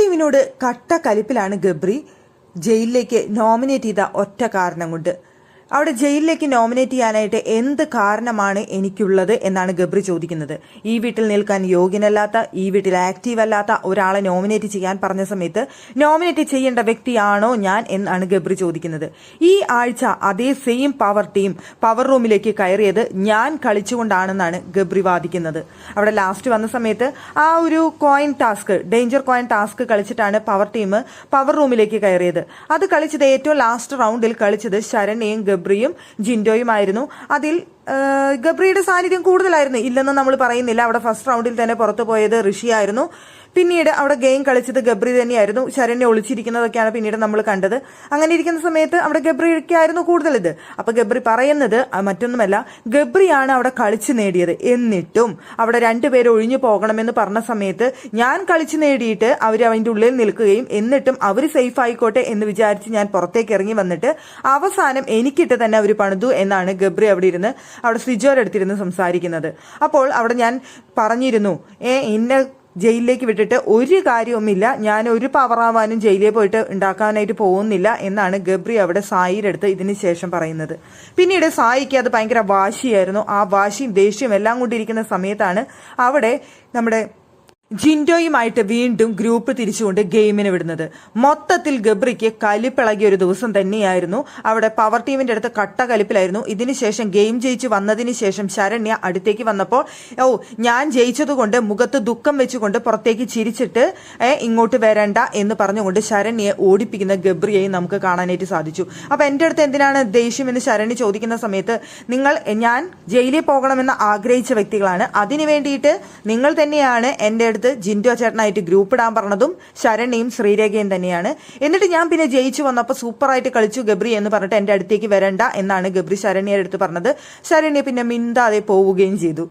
ടീമിനോട് കട്ട കലിപ്പിലാണ് ഗബ്രി ജയിലിലേക്ക് നോമിനേറ്റ് ചെയ്ത ഒറ്റ കാരണം കൊണ്ട് അവിടെ ജയിലിലേക്ക് നോമിനേറ്റ് ചെയ്യാനായിട്ട് എന്ത് കാരണമാണ് എനിക്കുള്ളത് എന്നാണ് ഗബ്രി ചോദിക്കുന്നത്. ഈ വീട്ടിൽ നിൽക്കാൻ യോഗ്യനല്ലാത്ത ഈ വീട്ടിൽ ആക്റ്റീവ് അല്ലാത്ത ഒരാളെ നോമിനേറ്റ് ചെയ്യാൻ പറഞ്ഞ സമയത്ത് നോമിനേറ്റ് ചെയ്യേണ്ട വ്യക്തിയാണോ ഞാൻ എന്നാണ് ഗബ്രി ചോദിക്കുന്നത്. ഈ ആഴ്ച അതേ സെയിം പവർ ടീം പവർ റൂമിലേക്ക് കയറിയത് ഞാൻ കളിച്ചുകൊണ്ടാണെന്നാണ് ഗബ്രി വാദിക്കുന്നത്. അവിടെ ലാസ്റ്റ് വന്ന സമയത്ത് ആ ഒരു coin task danger coin task കളിച്ചിട്ടാണ് power team power റൂമിലേക്ക് കയറിയത്. അത് കളിച്ചത് ഏറ്റവും ലാസ്റ്റ് റൗണ്ടിൽ കളിച്ചത് ശരണ്യയും ഗബ്രിയും ജിൻഡോയുമായിരുന്നു. അതിൽ ഗബ്രിയുടെ സാന്നിധ്യം കൂടുതലായിരുന്നു. ഇല്ലെന്ന് നമ്മൾ പറയുന്നില്ല. അവിടെ ഫസ്റ്റ് റൗണ്ടിൽ തന്നെ പുറത്തു പോയത് ഋഷിയായിരുന്നു. പിന്നീട് അവിടെ ഗെയിം കളിച്ചത് ഗബ്രി തന്നെയായിരുന്നു. ശരണ്യ ഒളിച്ചിരിക്കുന്നതൊക്കെയാണ് പിന്നീട് നമ്മൾ കണ്ടത്. അങ്ങനെ ഇരിക്കുന്ന സമയത്ത് അവിടെ ഗബ്രിക്കായിരുന്നു കൂടുതൽ ഇത്. അപ്പൊ ഗബ്രി പറയുന്നത് മറ്റൊന്നുമല്ല ഗബ്രിയാണ് അവിടെ കളിച്ചു നേടിയത്. എന്നിട്ടും അവിടെ രണ്ടുപേരെ ഒഴിഞ്ഞു പോകണമെന്ന് പറഞ്ഞ സമയത്ത് ഞാൻ കളിച്ചു നേടിയിട്ട് അവർ അതിന്റെ ഉള്ളിൽ നിൽക്കുകയും എന്നിട്ടും അവർ സേഫ് ആയിക്കോട്ടെ എന്ന് വിചാരിച്ച് ഞാൻ പുറത്തേക്ക് ഇറങ്ങി വന്നിട്ട് അവസാനം എനിക്കിട്ട് തന്നെ അവർ പണിതു എന്നാണ് ഗബ്രി അവിടെ ഇരുന്ന് അവിടെ സിജോരടുത്തിരുന്ന് സംസാരിക്കുന്നത്. അപ്പോൾ അവിടെ ഞാൻ പറഞ്ഞിരുന്നു ഏ ഇന്ന ജയിലിലേക്ക് വിട്ടിട്ട് ഒരു കാര്യവുമില്ല. ഞാൻ ഒരു പവറാവാനും ജയിലിൽ പോയിട്ട് ഉണ്ടാക്കാനായിട്ട് പോകുന്നില്ല എന്നാണ് ഗബ്രി അവിടെ സായിയുടെ അടുത്ത് ഇതിന് ശേഷം പറയുന്നത്. പിന്നീട് സായിക്ക് അത് ഭയങ്കര വാശിയായിരുന്നു. ആ വാശിയും ദേഷ്യവും എല്ലാം കൊണ്ടിരിക്കുന്ന സമയത്താണ് അവിടെ നമ്മുടെ ജിൻഡോയുമായിട്ട് വീണ്ടും ഗ്രൂപ്പ് തിരിച്ചുകൊണ്ട് ഗെയിമിന് വിടുന്നത്. മൊത്തത്തിൽ ഗബ്രിക്ക് കലിപ്പിളകിയ ഒരു ദിവസം തന്നെയായിരുന്നു. അവിടെ പവർ ടീമിന്റെ അടുത്ത് കട്ട കലിപ്പിലായിരുന്നു. ഇതിനുശേഷം ഗെയിം ജയിച്ചു വന്നതിന് ശേഷം ശരണ്യ അടുത്തേക്ക് വന്നപ്പോൾ ഓ ഞാൻ ജയിച്ചതുകൊണ്ട് മുഖത്ത് ദുഃഖം വെച്ചുകൊണ്ട് പുറത്തേക്ക് ചിരിച്ചിട്ട് ഇങ്ങോട്ട് വരണ്ട എന്ന് പറഞ്ഞുകൊണ്ട് ശരണ്യെ ഓടിപ്പിക്കുന്ന ഗബ്രിയെയും നമുക്ക് കാണാനായിട്ട് സാധിച്ചു. അപ്പൊ എന്റെ അടുത്ത് എന്തിനാണ് ദേഷ്യം എന്ന് ശരണ്യ ചോദിക്കുന്ന സമയത്ത് നിങ്ങൾ ഞാൻ ജയിലിൽ പോകണമെന്ന് ആഗ്രഹിച്ച വ്യക്തികളാണ്. അതിനു വേണ്ടിയിട്ട് നിങ്ങൾ തന്നെയാണ് എന്റെ അടുത്ത് ജിൻഡോ ചേട്ടനായിട്ട് ഗ്രൂപ്പ് ഇടാൻ പറഞ്ഞതും ശരണ്യയും ശ്രീരേഖയും തന്നെയാണ്. എന്നിട്ട് ഞാൻ പിന്നെ ജയിച്ചു വന്നപ്പോൾ സൂപ്പറായിട്ട് കളിച്ചു ഗബ്രി എന്ന് പറഞ്ഞിട്ട് എന്റെ അടുത്തേക്ക് വരണ്ട എന്നാണ് ഗബ്രി ശരണ്യയുടെ അടുത്ത് പറഞ്ഞത്. ശരണ്യ പിന്നെ മിണ്ടാതെ പോവുകയും ചെയ്തു.